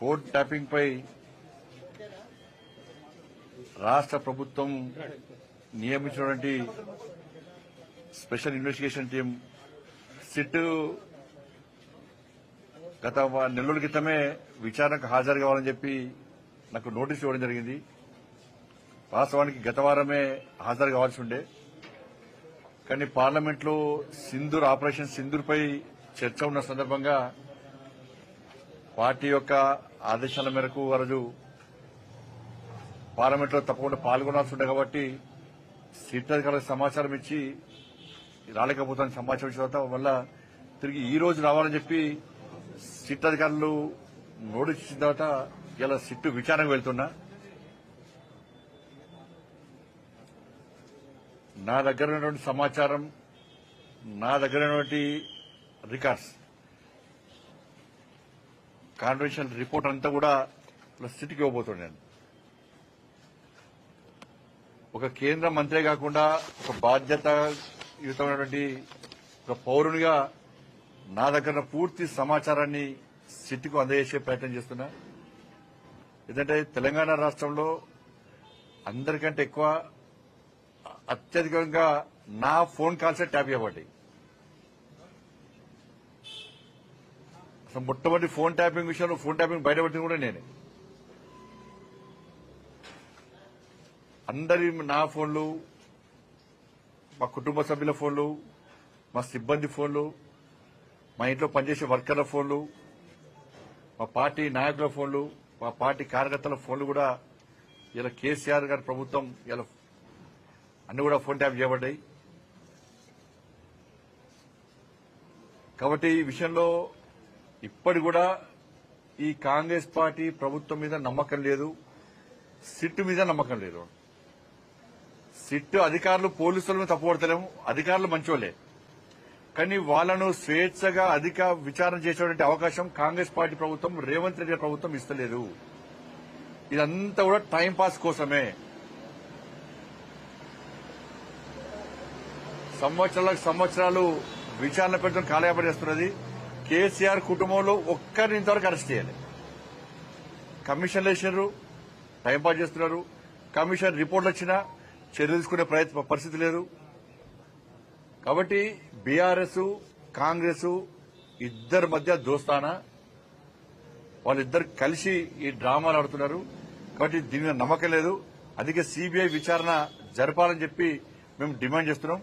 Phone tapping పై రాష్ట్ర ప్రభుత్వం నియమించినటువంటి స్పెషల్ ఇన్వెస్టిగేషన్ టీం సిట్ గత నెలల క్రితమే విచారణకు హాజరు కావాలని చెప్పి నాకు నోటీస్ ఇవ్వడం జరిగింది. వాస్తవానికి గత వారమే హాజరు కావాల్సి ఉండే. కానీ పార్లమెంట్లో సింధూర్ ఆపరేషన్ సింధూర్పై చర్చ ఉన్న సందర్భంగా పార్టీ యొక్క ఆదేశాల మేరకు ఆ రోజు తప్పకుండా పాల్గొనాల్సి ఉండే కాబట్టి సీట్ అధికారులకు సమాచారం ఇచ్చి రాలేకపోతాను సమాచారం ఇచ్చిన తర్వాత వల్ల తిరిగి ఈ రోజు రావాలని చెప్పి సిట్ అధికారులు నోటీస్ ఇచ్చిన తర్వాత ఇలా సిట్టు విచారణకు వెళ్తున్నా. నా దగ్గర ఉన్నటువంటి సమాచారం నా దగ్గర ఉన్నటువంటి రికార్డ్స్ కాన్వెన్షన్ రిపోర్ట్ అంతా కూడా ఇలా సిట్కి ఇవ్వబోతున్నాను నేను. ఒక కేంద్ర మంత్రే కాకుండా ఒక బాధ్యతయుతమైనటువంటి ఒక పౌరునిగా నా దగ్గర పూర్తి సమాచారాన్ని సిట్కు అందజేసే ప్రయత్నం చేస్తున్నా. ఎందుకంటే తెలంగాణ రాష్ట్రంలో అందరికంటే ఎక్కువ అత్యధికంగా నా ఫోన్ కాల్సే ట్యాప్ చేయబడ్డాయి అసలు మొట్టమొదటి ఫోన్ ట్యాపింగ్ విషయంలో ఫోన్ ట్యాపింగ్ బయటపడింది కూడా నేనే. అందరి నా ఫోన్లు మా కుటుంబ సభ్యుల ఫోన్లు మా సిబ్బంది ఫోన్లు మా ఇంట్లో పనిచేసే వర్కర్ల ఫోన్లు మా పార్టీ నాయకుల ఫోన్లు మా పార్టీ కార్యకర్తల ఫోన్లు కూడా ఇలా కేసీఆర్ గారి ప్రభుత్వం ఇలా అన్ని కూడా ఫోన్ ట్యాప్ చేయబడ్డాయి. కాబట్టి ఈ విషయంలో ఇప్పటి కూడా ఈ కాంగ్రెస్ పార్టీ ప్రభుత్వం మీద నమ్మకం లేదు సిట్టు మీద నమ్మకం లేదు. సిట్టు అధికారులు పోలీసులను తప్పుపడతలేము అధికారులు మంచోలే కానీ వాళ్ళను స్వేచ్ఛగా అధిక విచారణ చేసేటువంటి అవకాశం కాంగ్రెస్ పార్టీ ప్రభుత్వం రేవంత్ రెడ్డి ప్రభుత్వం ఇస్తలేదు. ఇదంతా కూడా టైంపాస్ కోసమే. సంవత్సరాలకు సంవత్సరాలు విచారణ పెట్టడం కాలయాపడి చేస్తున్నది. కేసీఆర్ కుటుంబంలో ఒక్కరిని ఇంతవరకు అరెస్ట్ చేయాలి. కమిషన్లు వేసినారు టైంపాస్ చేస్తున్నారు. కమిషన్ రిపోర్ట్లు వచ్చినా చర్యలు తీసుకునే ప్రయత్న పరిస్థితి లేదు. కాబట్టి బీఆర్ఎస్ కాంగ్రెస్ ఇద్దరి మధ్య దోస్తానా. వాళ్ళిద్దరు కలిసి ఈ డ్రామాలు ఆడుతున్నారు. కాబట్టి దీని నమ్మకం లేదు. అందుకే సీబీఐ విచారణ జరపాలని చెప్పి మేము డిమాండ్ చేస్తున్నాం.